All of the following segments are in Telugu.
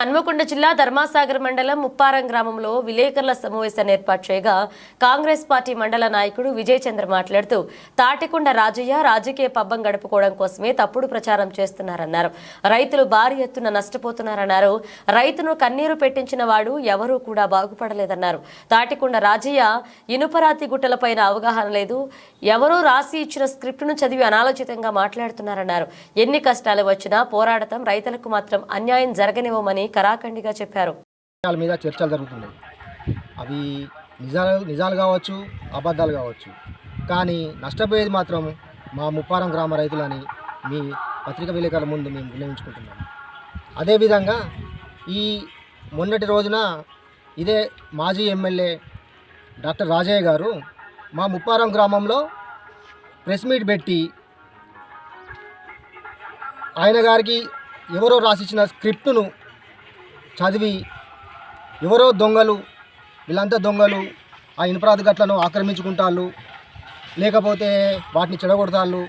హన్మకొండ జిల్లా ధర్మాసాగర్ మండలం ముప్పారం గ్రామంలో విలేకరుల సమావేశాన్ని ఏర్పాటు చేయగా కాంగ్రెస్ పార్టీ మండల నాయకుడు విజయ్ చంద్ర మాట్లాడుతూ తాటికొండ రాజయ్య రాజకీయ పబ్బం గడుపుకోవడం కోసమే తప్పుడు ప్రచారం చేస్తున్నారన్నారు. రైతులు భారీ ఎత్తున నష్టపోతున్నారన్నారు. రైతును కన్నీరు పెట్టించిన వాడు ఎవరూ కూడా బాగుపడలేదన్నారు. తాటికొండ రాజయ్య ఇనుపరాతి గుట్టలపైన అవగాహన లేదు. ఎవరో రాసి ఇచ్చిన స్క్రిప్టును చదివి అనాలోచితంగా మాట్లాడుతున్నారన్నారు. ఎన్ని కష్టాలు వచ్చినా పోరాడటం రైతులకు మాత్రం అన్యాయం జరగనివ్వమని కరాఖండిగా చెప్పారు. మీద చర్చలు జరుగుతున్నాయి. అవి నిజాలు నిజాలు కావచ్చు అబద్ధాలు కావచ్చు. కానీ నష్టపోయేది మాత్రం మా ముప్పారం గ్రామ రైతులని మీ పత్రిక విలేకరుల ముందు మేము వినియోగించుకుంటున్నాము అదేవిధంగా ఈ మొన్నటి రోజున ఇదే మాజీ ఎమ్మెల్యే డాక్టర్ రాజయ్య గారు మా ముప్పారం గ్రామంలో ప్రెస్ మీట్ పెట్టి ఆయన గారికి ఎవరో రాసిచ్చిన స్క్రిప్టును చదివి ఎవరో దొంగలు వీళ్ళంతా దొంగలు ఆ ఇనుపరాది గట్లను ఆక్రమించుకుంటాళ్ళు లేకపోతే వాటిని చెడగొడతాళ్ళు.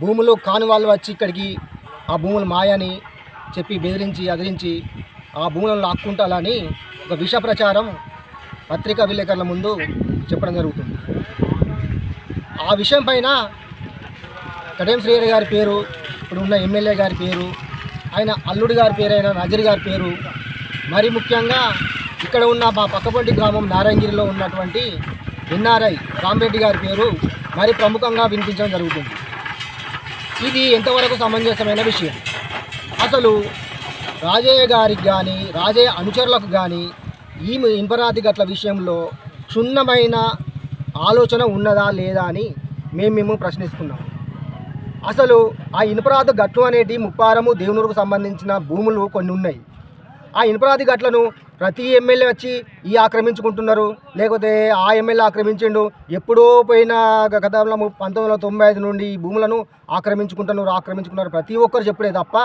భూములు కాని వాళ్ళు వచ్చి ఇక్కడికి ఆ భూములు మాయని చెప్పి బెదిరించి అదిరించి ఆ భూములను లాక్కుంటాలని ఒక విష ప్రచారం పత్రికా విలేకరుల ముందు చెప్పడం జరుగుతుంది. ఆ విషయం పైన కడెం శ్రీహరి గారి పేరు ఇప్పుడు ఉన్న ఎమ్మెల్యే గారి పేరు ఆయన అల్లుడు గారి పేరు అయిన నజర్ గారి పేరు. మరి ముఖ్యంగా ఇక్కడ ఉన్న మా పక్కపొంటి గ్రామం నారాయణగిరిలో ఉన్నటువంటి ఎన్ఆర్ఐ రామరెడ్డి గారి పేరు మరి ప్రముఖంగా వినిపించడం జరుగుతుంది. ఇది ఎంతవరకు సమంజసమైన విషయం? అసలు రాజయ్య గారికి కానీ రాజయ్య అనుచరులకు కానీ ఈ ఇనుపరాతి గట్ల విషయంలో క్షుణ్ణమైన ఆలోచన ఉన్నదా లేదా అని మేము మేము ప్రశ్నిస్తున్నాం. అసలు ఆ ఇనుపరాతి గట్లు అనేటి ముప్పారము దేవునూరుకు సంబంధించిన భూములు కొన్ని ఉన్నాయి. ఆ ఇనుపరాధి గట్లను ప్రతి ఎమ్మెల్యే వచ్చి ఈ ఆక్రమించుకుంటున్నారు. లేకపోతే ఆ ఎమ్మెల్యే ఆక్రమించిండు ఎప్పుడో పోయిన గతంలో పంతొమ్మిది వందల తొంభై ఐదు నుండి ఈ భూములను ఆక్రమించుకుంటున్నారు ఆక్రమించుకున్నారు. ప్రతి ఒక్కరు చెప్పలే తప్ప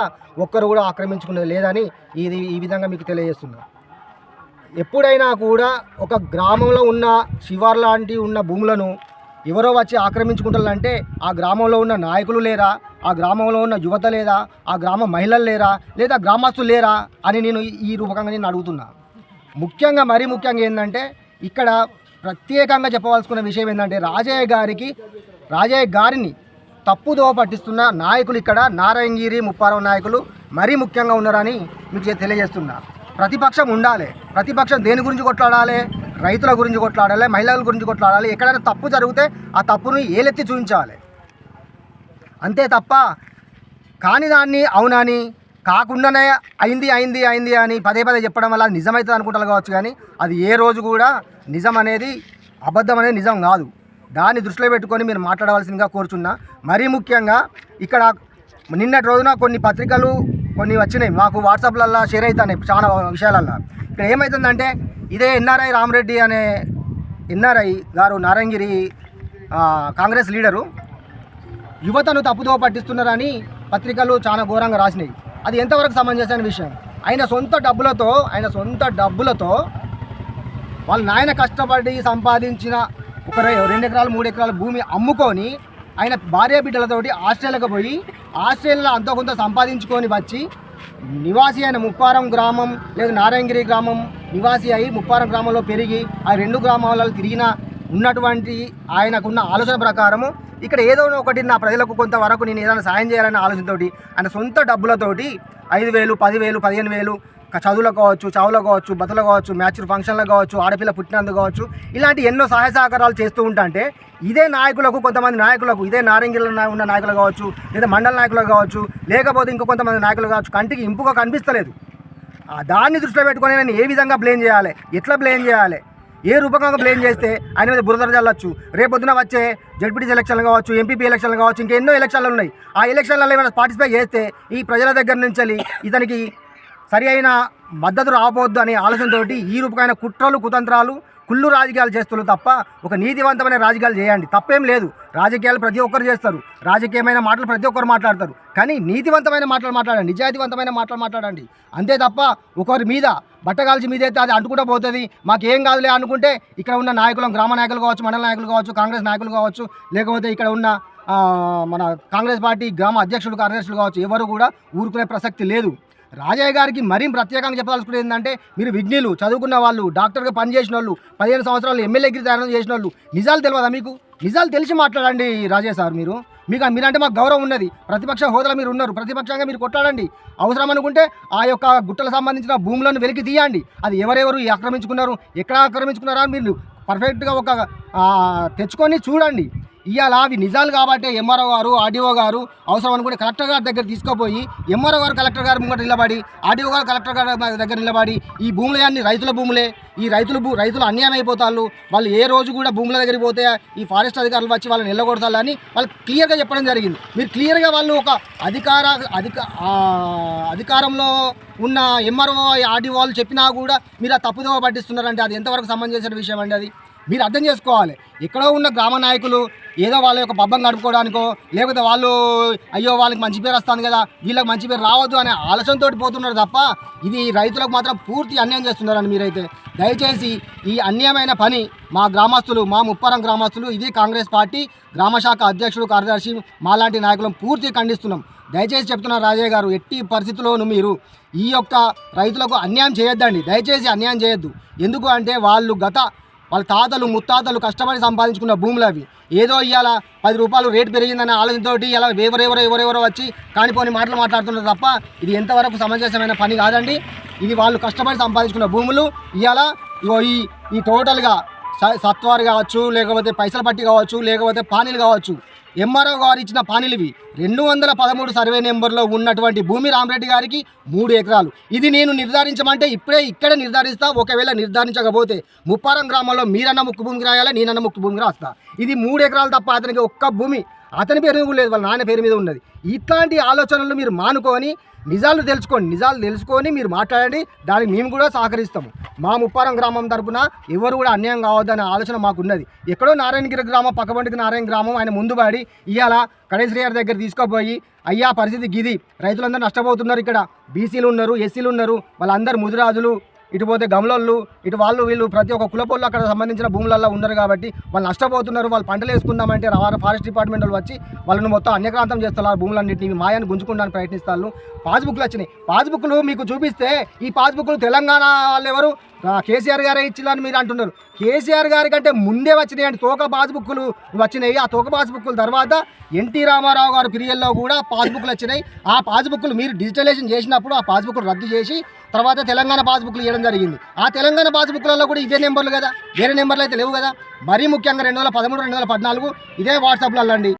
ఒక్కరు కూడా ఆక్రమించుకునేది లేదని ఇది ఈ విధంగా మీకు తెలియజేస్తున్నారు ఎప్పుడైనా కూడా ఒక గ్రామంలో ఉన్న శివార్ లాంటి ఉన్న భూములను ఎవరో వచ్చి ఆక్రమించుకుంటారంటే ఆ గ్రామంలో ఉన్న నాయకులు లేరా? ఆ గ్రామంలో ఉన్న యువత లేదా? ఆ గ్రామ మహిళలు లేరా? లేదా గ్రామస్తులు లేరా? అని నేను ఈ- రూపకంగా నేను అడుగుతున్నా. ముఖ్యంగా మరీ ముఖ్యంగా ఏంటంటే ఇక్కడ ప్రత్యేకంగా చెప్పవలసుకున్న విషయం ఏంటంటే రాజయ్య గారికి రాజయ్య గారిని తప్పుదోవ పట్టిస్తున్న నాయకులు ఇక్కడ నారాయణగిరి ముప్పారావు నాయకులు మరీ ముఖ్యంగా ఉన్నారని మీకు తెలియజేస్తున్నా. ప్రతిపక్షం ఉండాలి. ప్రతిపక్షం దేని గురించి కొట్లాడాలి? రైతుల గురించి కొట్లాడాలి మహిళల గురించి కొట్లాడాలి ఎక్కడైనా తప్పు జరిగితే ఆ తప్పును ఏలెత్తి చూపించాలి. అంతే తప్ప కాని దాన్ని అవునని కాకుండానే అయింది అయింది అయింది అని పదే పదే చెప్పడం వల్ల అది నిజమవుతుంది అనుకుంటారు కావచ్చు కానీ అది ఏ రోజు కూడా నిజం అనేది అబద్ధం అనేది నిజం కాదు. దాన్ని దృష్టిలో పెట్టుకొని మీరు మాట్లాడవలసిందిగా కోరుచున్నా. మరీ ముఖ్యంగా ఇక్కడ నిన్నటి రోజున కొన్ని పత్రికలు కొన్ని వచ్చినాయి. మాకు వాట్సాప్లల్లో షేర్ అవుతున్నాయి చాలా విషయాలల్లో. ఇక్కడ ఏమవుతుందంటే ఇదే ఎన్ఆర్ఐ రామరెడ్డి అనే ఎన్ఆర్ఐ గారు నారాయణగిరి కాంగ్రెస్ లీడరు. యువతను తప్పుదో పట్టిస్తున్నారని పత్రికలు చాలా ఘోరంగా రాసినాయి. అది ఎంతవరకు సమంజసమైన విషయం? ఆయన సొంత డబ్బులతో ఆయన సొంత డబ్బులతో వాళ్ళ నాయన కష్టపడి సంపాదించిన ఒక రెండు ఎకరాలు మూడు ఎకరాల భూమి అమ్ముకొని ఆయన భార్య బిడ్డలతోటి ఆస్ట్రేలియాకి పోయి ఆస్ట్రేలియాలో అంతో కొంత సంపాదించుకొని వచ్చి నివాసి అయిన ముప్పారం గ్రామం లేదా నారాయణగిరి గ్రామం నివాసి అయి ముప్పారం గ్రామంలో పెరిగి ఆ రెండు గ్రామాలలో తిరిగిన ఉన్నటువంటి ఆయనకున్న ఆలోచన ప్రకారము ఇక్కడ ఏదో ఒకటి నా ప్రజలకు కొంతవరకు నేను ఏదైనా సాయం చేయాలనే ఆలోచనతోటి ఆయన సొంత డబ్బులతోటి ఐదు వేలు పదివేలు పదిహేను వేలు చదువులో చదువులకు కావచ్చు చావులకు కావచ్చు బతులకు కావచ్చు మ్యాచ్ ఫంక్షన్లకు కావచ్చు ఆడపిల్ల పుట్టినందుకు కావచ్చు ఇలాంటి ఎన్నో సహాయ సహకారాలు చేస్తూ ఉంటాంటే ఇదే నాయకులకు కొంతమంది నాయకులకు ఇదే నారింగిలో ఉన్న నాయకులు కావచ్చు లేదా మండల నాయకులు కావచ్చు లేకపోతే ఇంకో కొంతమంది నాయకులు కావచ్చు కంటికి ఇంపుగా కనిపిస్తలేదు. ఆ దాన్ని దృష్టిలో పెట్టుకొని నేను ఏ విధంగా బ్లేమ్ చేయాలి? ఎట్లా బ్లేమ్ చేయాలి? ఏ రూపకంగా బ్లేమ్ చేస్తే ఆయన మీద బురద చల్లొచ్చు రేపొద్దున వచ్చే జడ్పీటీ ఎలక్షన్లు కావచ్చు ఎంపీపీ ఎలక్షన్లు కావచ్చు ఇంకా ఎన్నో ఎలక్షన్లు ఉన్నాయి. ఆ ఎలక్షన్లలో ఏమైనా పార్టిసిపేట్ చేస్తే ఈ ప్రజల దగ్గర నుంచి వెళ్ళి ఇతనికి సరి అయిన మద్దతు రాబోద్దు అనే ఆలోచనతోటి ఈ రూపకమైన కుట్రలు కుతంత్రాలు కుళ్ళు రాజకీయాలు చేస్తున్నారు తప్ప ఒక నీతివంతమైన రాజకీయాలు చేయండి. తప్పేం లేదు. రాజకీయాలు ప్రతి ఒక్కరు చేస్తారు. రాజకీయమైన మాటలు ప్రతి ఒక్కరు మాట్లాడతారు. కానీ నీతివంతమైన మాటలు మాట్లాడండి. నిజాయితీవంతమైన మాటలు మాట్లాడండి. అంతే తప్ప ఒకరి మీద బట్టగాల్చి మీద అయితే అది అంటుకుంటూ పోతుంది. మాకేం కాదులే అనుకుంటే ఇక్కడ ఉన్న నాయకులు గ్రామ నాయకులు కావచ్చు మండల నాయకులు కావచ్చు కాంగ్రెస్ నాయకులు కావచ్చు లేకపోతే ఇక్కడ ఉన్న మన కాంగ్రెస్ పార్టీ గ్రామ అధ్యక్షులు కార్యదర్శులు కావచ్చు ఎవరు కూడా ఊరుకునే ప్రసక్తి లేదు. రాజయ్య గారికి మరీ ప్రత్యేకంగా చెప్పదలుచుకునేది ఏంటంటే మీరు విజ్ఞులు చదువుకున్న వాళ్ళు డాక్టర్గా పనిచేసిన వాళ్ళు పదిహేను సంవత్సరాలు ఎమ్మెల్యేకి తయారు చేసిన వాళ్ళు నిజాలు తెలియదా మీకు? నిజాలు తెలిసి మాట్లాడండి రాజయ్య సార్ మీరు. మీకు మీరంటే మాకు గౌరవం ఉన్నది. ప్రతిపక్ష హోదాలో మీరు ఉన్నారు. ప్రతిపక్షంగా మీరు కొట్లాడండి. అవసరం అనుకుంటే ఆ యొక్క గుట్టలకు సంబంధించిన భూములను వెలికి తీయండి. అది ఎవరెవరు ఆక్రమించుకున్నారు ఎక్కడ ఆక్రమించుకున్నారా మీరు పర్ఫెక్ట్గా ఒక తెచ్చుకొని చూడండి. ఇవాళ అవి నిజాలు కాబట్టి ఎంఆర్ఓ గారు ఆర్డీఓ గారు అవసరం అనుకుంటే కలెక్టర్ గారి దగ్గర తీసుకుపోయి ఎంఆర్ఓ గారు కలెక్టర్ గారు ముంగట నిలబడి ఆర్డీఓ గారు కలెక్టర్ గారి దగ్గర నిలబడి ఈ భూములే అన్ని రైతుల భూములే ఈ రైతులు భూ రైతులు అన్యాయం అయిపోతారు వాళ్ళు ఏ రోజు కూడా భూముల దగ్గరికి పోతే ఈ ఫారెస్ట్ అధికారులు వచ్చి వాళ్ళని నిల్లగొడతారని వాళ్ళు క్లియర్గా చెప్పడం జరిగింది. మీరు క్లియర్గా వాళ్ళు ఒక అధికార అధిక అధికారంలో ఉన్న ఎంఆర్ఓ ఆర్డీఓ వాళ్ళు చెప్పినా కూడా మీరు ఆ తప్పుదోవ పట్టిస్తున్నారంటే అది ఎంతవరకు సంబంధించిన విషయం అండి అది? మీరు అర్థం చేసుకోవాలి. ఎక్కడో ఉన్న గ్రామ నాయకులు ఏదో వాళ్ళ యొక్క పబ్బం గడుపుకోవడానికో లేకపోతే వాళ్ళు అయ్యో వాళ్ళకి మంచి పేరు వస్తుంది కదా వీళ్ళకి మంచి పేరు రావద్దు అనే ఆలోచనతో పోతున్నారు తప్ప ఇది రైతులకు మాత్రం పూర్తి అన్యాయం చేస్తున్నారని మీరైతే. దయచేసి ఈ అన్యాయమైన పని మా గ్రామస్తులు మా ముప్పరం గ్రామస్తులు ఇది కాంగ్రెస్ పార్టీ గ్రామశాఖ అధ్యక్షుడు కార్యదర్శి మాలాంటి నాయకులను పూర్తి ఖండిస్తున్నాం. దయచేసి చెప్తున్నారు రాజయ్య గారు ఎట్టి పరిస్థితుల్లోనూ మీరు ఈ యొక్క రైతులకు అన్యాయం చేయొద్దండి. దయచేసి అన్యాయం చేయొద్దు. ఎందుకు అంటే వాళ్ళు గత వాళ్ళ తాతలు ముత్తాతలు కష్టపడి సంపాదించుకున్న భూములు అవి. ఏదో ఇవాళ పది రూపాయలు రేటు పెరిగిందనే ఆలోచనతోటి ఇలా ఎవరెవరో ఎవరెవరో వచ్చి కానిపోని మాటలు మాట్లాడుతున్నారు తప్ప ఇది ఎంతవరకు సమంజసమైన పని కాదండి. ఇది వాళ్ళు కష్టపడి సంపాదించుకున్న భూములు. ఇవాళ ఈ ఈ టోటల్గా స- సత్వారు కావచ్చు లేకపోతే పైసలు పట్టి కావచ్చు లేకపోతే పానీలు కావచ్చు ఎంఆర్ఓ గారు ఇచ్చిన పానీలు రెండు వందల పదమూడు సర్వే నెంబర్లో ఉన్నటువంటి భూమి రామరెడ్డి గారికి మూడు ఎకరాలు. ఇది నేను నిర్ధారించమంటే ఇప్పుడే ఇక్కడే నిర్ధారిస్తా ఒకవేళ నిర్ధారించకపోతే ముప్పారం గ్రామంలో మీరన్న ముక్కు భూమికి రాయాలా నేనన్న ముక్కు భూమికి రాస్తా. ఇది మూడు ఎకరాలు తప్ప అతనికి ఒక్క భూమి అతని పేరు మీద కూడా లేదు వాళ్ళ నాన్న పేరు మీద ఉన్నది. ఇట్లాంటి ఆలోచనలు మీరు మానుకొని నిజాలు తెలుసుకోండి నిజాలు తెలుసుకొని మీరు మాట్లాడండి దానికి మేము కూడా సహకరిస్తాము. మా ముప్పారం గ్రామం తరపున ఎవరు కూడా అన్యాయం కావద్దనే ఆలోచన మాకున్నది ఎక్కడో నారాయణగిరి గ్రామం పక్కబంటికి నారాయణ గ్రామం ఆయన ముందు పడి ఇవాళ కడేశ్వరి గారి దగ్గర తీసుకుపోయి అయ్యా పరిస్థితి గిది. రైతులందరూ నష్టపోతున్నారు ఇక్కడ. బీసీలు ఉన్నారు ఎస్సీలు ఉన్నారు వాళ్ళందరూ ముదిరాజులు. ఇటు పోతే గమలోళ్ళు ఇటు వాళ్ళు వీళ్ళు ప్రతి ఒక్క కులపోళ్ళు అక్కడ సంబంధించిన భూములలో ఉన్నారు కాబట్టి వాళ్ళు నష్టపోతున్నారు వాళ్ళు పంటలు వేసుకుందామంటే రా- ఫారెస్ట్ డిపార్ట్మెంట్ వాళ్ళు వచ్చి వాళ్ళని మొత్తం అన్యక్రాంతం చేస్తున్నారు భూములన్నింటినీ మాయాన్ని గుంజుకోవడానికి ప్రయత్నిస్తారు. పాస్బుక్లు వచ్చినాయి. పాస్బుక్లు మీకు చూపిస్తే ఈ పాస్బుక్లు తెలంగాణ వాళ్ళు ఎవరు? కేసీఆర్ గారే ఇచ్చిందని మీరు అంటున్నారు. కేసీఆర్ గారి కంటే ముందే వచ్చినాయి అంటే తోక పాస్బుక్లు వచ్చినాయి. ఆ తోక పాస్బుక్ల తర్వాత ఎన్టీ రామారావు గారు పీరియడ్లో కూడా పాస్బుక్లు వచ్చినాయి. ఆ పాస్బుక్లు మీరు డిజిటలైజేషన్ చేసినప్పుడు ఆ పాస్బుక్లు రద్దు చేసి తర్వాత తెలంగాణ పాస్బుక్లు ఇవ్వడం జరిగింది. ఆ తెలంగాణ పాస్బుక్లలో కూడా ఇదే నెంబర్లు కదా? వేరే నెంబర్లు అయితే లేవు కదా? మరీ ముఖ్యంగా రెండు వేల పదమూడు రెండు వేల పద్నాలుగు ఇదే వాట్సాప్లలో అండి.